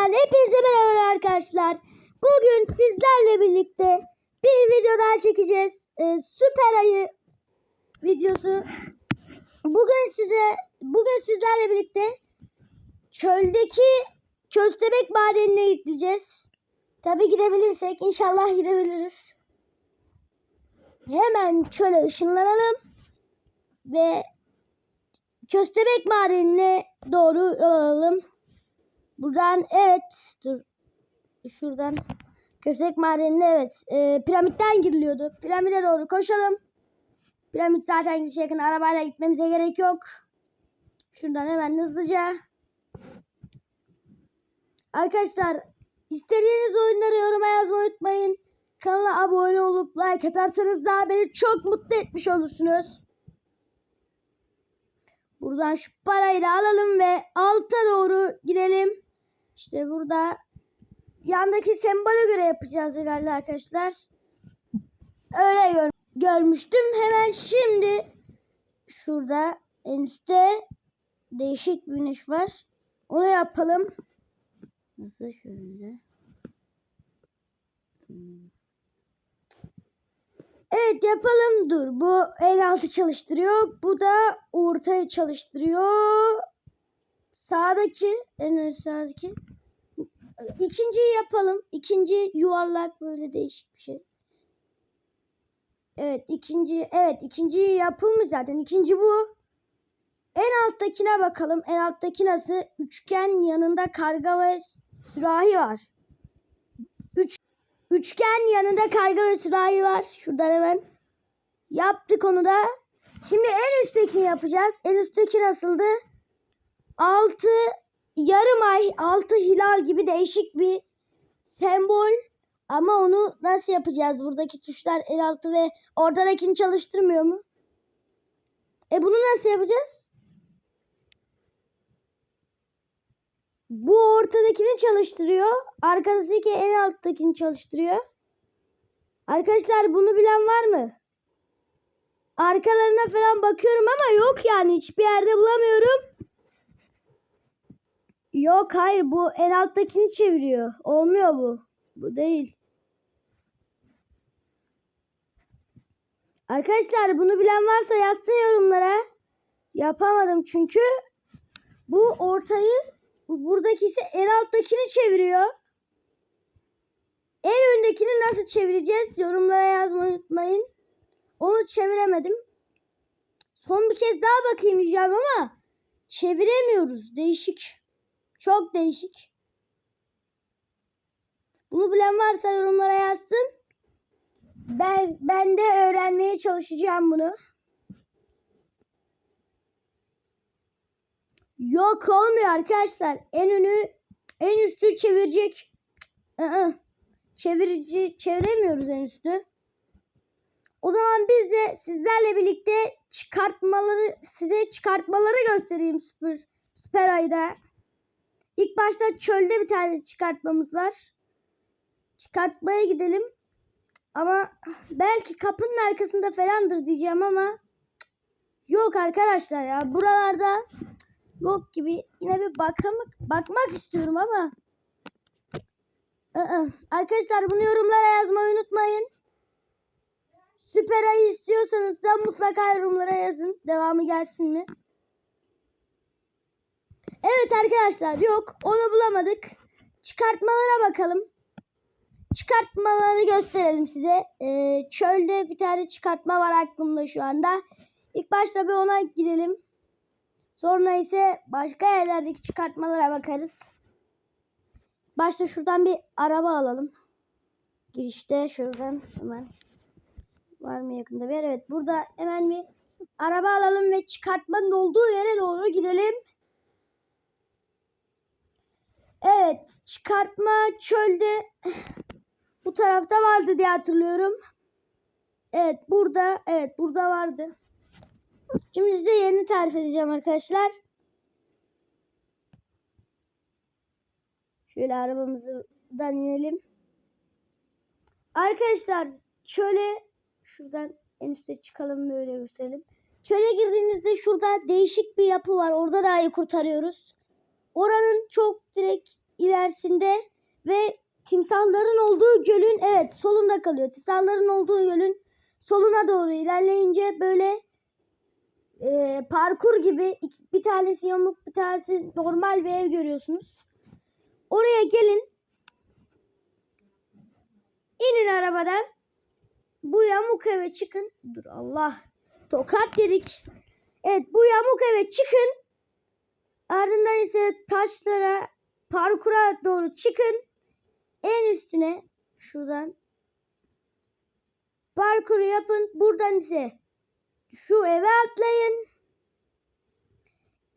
kanalımdan hepinize merhaba arkadaşlar. Bugün sizlerle birlikte bir video daha çekeceğiz. Ee, süper ayı videosu. Bugün size bugün sizlerle birlikte çöldeki köstebek madenine gideceğiz. Tabi gidebilirsek inşallah gidebiliriz. Hemen çöle ışınlanalım ve köstebek madenine doğru yol alalım. Buradan evet dur şuradan köstebek madenine evet e, piramitten giriliyordu. Piramide doğru koşalım. Piramit zaten gidişe yakın arabayla gitmemize gerek yok. Şuradan hemen hızlıca. Arkadaşlar istediğiniz oyunları yoruma yazmayı unutmayın. Kanala abone olup like atarsanız daha beni çok mutlu etmiş olursunuz. Buradan şu parayı da alalım ve alta doğru gidelim. İşte burada yandaki sembole göre yapacağız herhalde arkadaşlar. Öyle gör görmüştüm. Hemen şimdi şurada en üstte değişik bir güneş var. Onu yapalım. Nasıl şöyle? Evet yapalım. Dur. Bu el altı çalıştırıyor. Bu da ortayı çalıştırıyor. Sağdaki en üst sağdaki. İkinciyi yapalım. İkinci yuvarlak böyle değişik bir şey. Evet ikinci evet ikinci yapılmış zaten. İkinci bu. En alttakine bakalım. En alttaki nasıl? Üçgen yanında karga ve sürahi var. Üç, üçgen yanında karga ve sürahi var. Şuradan hemen. Yaptık onu da. Şimdi en üsttekini yapacağız. En üstteki nasıldı? Altı yarım ay, altı hilal gibi değişik bir sembol. Ama onu nasıl yapacağız? Buradaki tuşlar el altı ve ortadakini çalıştırmıyor mu? E bunu nasıl yapacağız? Bu ortadakini çalıştırıyor. Arkadaki en alttakini çalıştırıyor. Arkadaşlar bunu bilen var mı? Arkalarına falan bakıyorum ama yok yani hiçbir yerde bulamıyorum. Yok hayır bu en alttakini çeviriyor. Olmuyor bu. Bu değil. Arkadaşlar bunu bilen varsa yazsın yorumlara. Yapamadım çünkü. Bu ortayı buradaki ise en alttakini çeviriyor. En öndekini nasıl çevireceğiz? Yorumlara yazmayı unutmayın. Onu çeviremedim. Son bir kez daha bakayım diyeceğim ama çeviremiyoruz. Değişik. Çok değişik. Bunu bilen varsa yorumlara yazsın. Ben, ben de öğrenmeye çalışacağım bunu. Yok olmuyor arkadaşlar. En önü en üstü çevirecek. Aa, çevirici çeviremiyoruz en üstü. O zaman biz de sizlerle birlikte çıkartmaları size çıkartmaları göstereyim süper süper ayda. İlk başta çölde bir tane çıkartmamız var. Çıkartmaya gidelim. Ama belki kapının arkasında falandır diyeceğim ama yok arkadaşlar ya buralarda yok gibi. Yine bir bakmak bakmak istiyorum ama Aa, arkadaşlar bunu yorumlara yazmayı unutmayın. Süper ayı istiyorsanız da mutlaka yorumlara yazın. Devamı gelsin mi? Evet arkadaşlar yok onu bulamadık. Çıkartmalara bakalım. Çıkartmaları gösterelim size. Ee, çölde bir tane çıkartma var aklımda şu anda. İlk başta bir ona girelim. Sonra ise başka yerlerdeki çıkartmalara bakarız. Başta şuradan bir araba alalım. Girişte şuradan hemen. Var mı yakında bir yer? Evet burada hemen bir araba alalım ve çıkartmanın olduğu yere doğru gidelim. Evet çıkartma çölde bu tarafta vardı diye hatırlıyorum. Evet burada evet burada vardı. Şimdi size yerini tarif edeceğim arkadaşlar. Şöyle arabamızdan inelim. Arkadaşlar çöle şuradan en üstte çıkalım böyle gösterelim. Çöle girdiğinizde şurada değişik bir yapı var. Orada da ayı kurtarıyoruz. Oranın çok direkt ilerisinde ve timsahların olduğu gölün evet solunda kalıyor. Timsahların olduğu gölün soluna doğru ilerleyince böyle e, parkur gibi bir tanesi yamuk bir tanesi normal bir ev görüyorsunuz. Oraya gelin. İnin arabadan. Bu yamuk eve çıkın. Dur Allah. Tokat dedik. Evet bu yamuk eve çıkın. İse taşlara parkura doğru çıkın. En üstüne şuradan parkuru yapın. Buradan ise şu eve atlayın.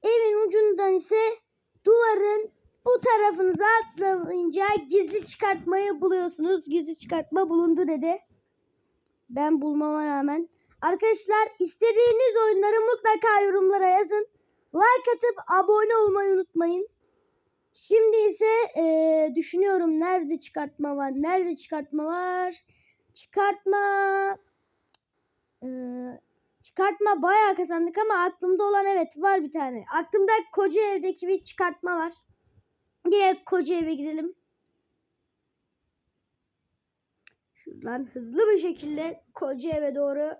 Evin ucundan ise duvarın bu tarafınıza atlayınca gizli çıkartmayı buluyorsunuz. Gizli çıkartma bulundu dedi. Ben bulmama rağmen. Arkadaşlar istediğiniz oyunları mutlaka yorumlara yazın. Like atıp abone olmayı unutmayın. Şimdi ise eee, düşünüyorum nerede çıkartma var? Nerede çıkartma var? Çıkartma eee, çıkartma bayağı kazandık ama aklımda olan evet var bir tane. Aklımda koca evdeki bir çıkartma var. Direkt koca eve gidelim. Şuradan hızlı bir şekilde koca eve doğru.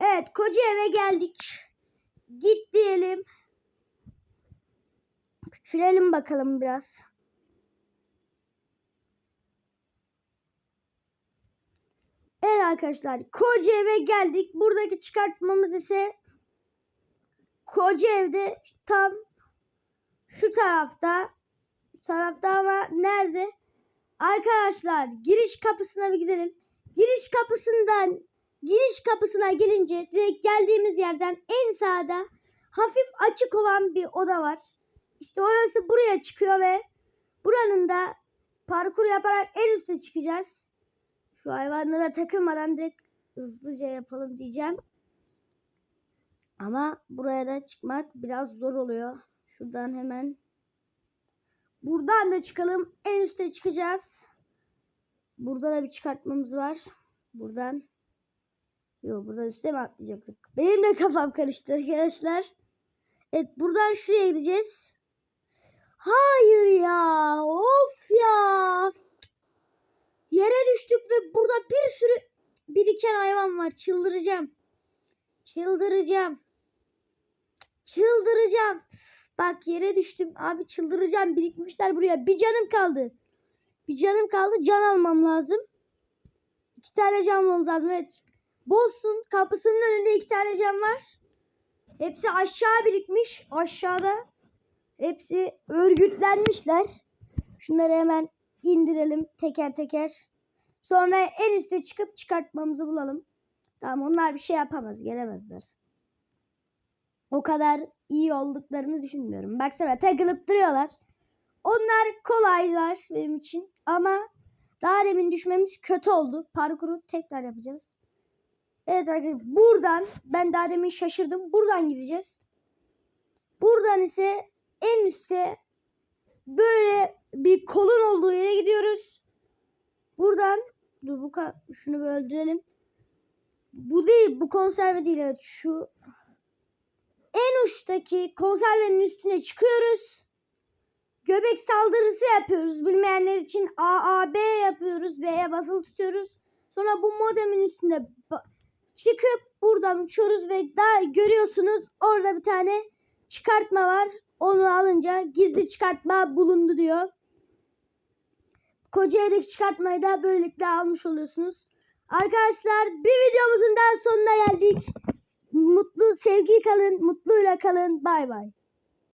Evet koca eve geldik. Git diyelim. Küçülelim bakalım biraz. Evet arkadaşlar koca eve geldik. Buradaki çıkartmamız ise koca evde tam şu tarafta. Şu tarafta ama nerede? Arkadaşlar giriş kapısına bir gidelim. Giriş kapısından giriş kapısına gelince direkt geldiğimiz yerden en sağda hafif açık olan bir oda var. İşte orası buraya çıkıyor ve buranın da parkur yaparak en üste çıkacağız. Şu hayvanlara takılmadan direkt hızlıca yapalım diyeceğim. Ama buraya da çıkmak biraz zor oluyor. Şuradan hemen buradan da çıkalım. En üste çıkacağız. Burada da bir çıkartmamız var. Buradan Yok buradan üste mi atlayacaktık? Benim de kafam karıştı arkadaşlar. Evet buradan şuraya gideceğiz. Hayır ya. Of ya. Yere düştük ve burada bir sürü biriken hayvan var. Çıldıracağım. Çıldıracağım. Çıldıracağım. Bak yere düştüm. Abi çıldıracağım. Birikmişler buraya. Bir canım kaldı. Bir canım kaldı. Can almam lazım. İki tane can almamız lazım. Evet. Boss'un kapısının önünde iki tane can var. Hepsi aşağı birikmiş. Aşağıda. Hepsi örgütlenmişler. Şunları hemen indirelim teker teker. Sonra en üste çıkıp çıkartmamızı bulalım. Tamam onlar bir şey yapamaz. Gelemezler. O kadar iyi olduklarını düşünmüyorum. Baksana takılıp duruyorlar. Onlar kolaylar benim için. Ama daha demin düşmemiz kötü oldu. Parkuru tekrar yapacağız. Evet arkadaşlar buradan ben daha demin şaşırdım. Buradan gideceğiz. Buradan ise en üste böyle bir kolun olduğu yere gidiyoruz. Buradan dur bu şunu bir öldürelim. Bu değil bu konserve değil evet şu en uçtaki konservenin üstüne çıkıyoruz. Göbek saldırısı yapıyoruz. Bilmeyenler için AAB yapıyoruz. B'ye basılı tutuyoruz. Sonra bu modemin üstünde ba- çıkıp buradan uçuyoruz ve daha görüyorsunuz orada bir tane çıkartma var. Onu alınca gizli çıkartma bulundu diyor. Kocaeli'deki çıkartmayı da böylelikle almış oluyorsunuz. Arkadaşlar bir videomuzun daha sonuna geldik. Mutlu sevgi kalın, mutluyla kalın. Bay bay.